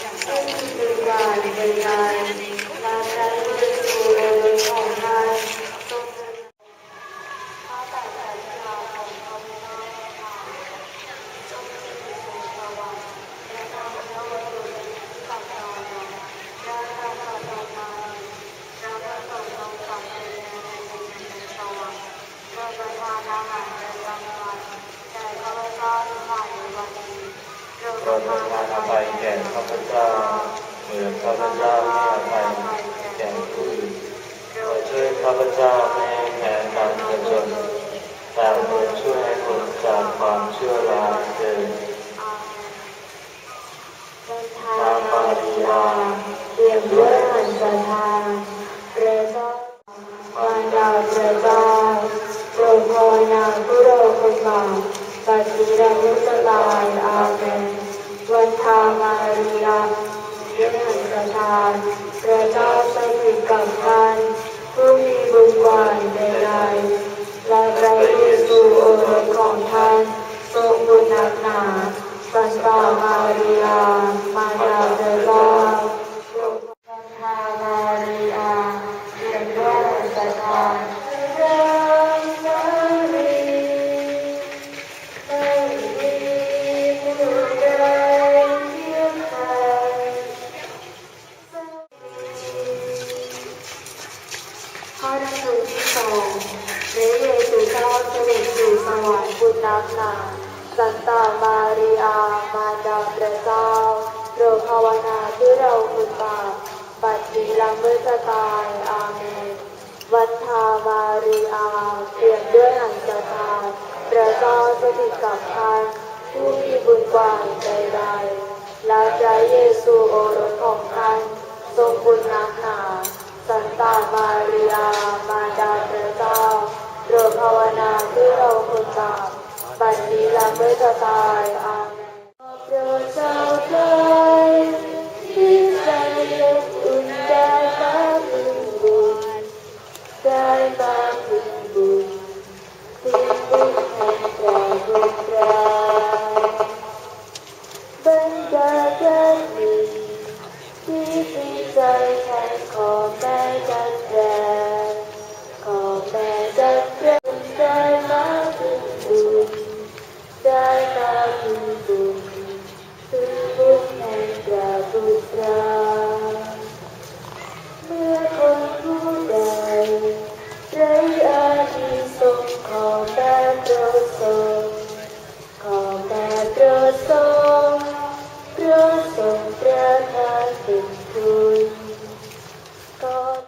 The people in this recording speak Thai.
ทานซึ่งดีก เรานงเป็นข้าแต่พระเจ้าของพระเจ้าจงมีสุขสวัสดิ์และนเอาและประสบความสำเร็จในสวระทานอาหารประจำวันแก้พระทานอภัยแก่ข้าพเจ้าเหมือนข้าพเจ้าให้อภัยแก่ผู้อื่นขอช่วยข้าพเจ้าไม่ให้แพ้การกระจนแต่โปรดช่วยให้คนจากความเชื่อร้ายเถิดนทางมาริยาเรียมด้วยหันสถานพระเจ้ามารดาพระเจ้าโปรดภาวนาผู้เราคนบาปปัจจุบันมุสลายอาเมนวันทามาริยาด้วยหันสถานพระเจ้าสถิตกับท่านผู้มีบุญกว่าใดๆและพระเยซูโอรสของท่านทรงบุญหนักหนาสันตามาริยามาดาเทวาสันตามาริยาเพียงด้วยสัทธาเรื่อง ข้อดำเนินที่สองพรเยซูเจ้าเสด็จสู่สวรรค์บุญนักหนาสันตามาริยามาดาพระเจ้าโปรดภาวนาเพื่อเราคุณบาปปัจจุบันเมื่อจะตายอาเมนวันทามาริยาเปลี่ยนด้วยหันสถานพระเจ้าสถิตกับท่านผู้มีบุญกว่าใดๆและพระเยซูโอรสของท่านทรงบุญนักหนา สันตามาริยา มารดาพระเจ้าโปรดภาวนาเพื่อเราคนบาปบัดนี้และเมื่อจะตายอาเมนพระเจ้าเธอ ม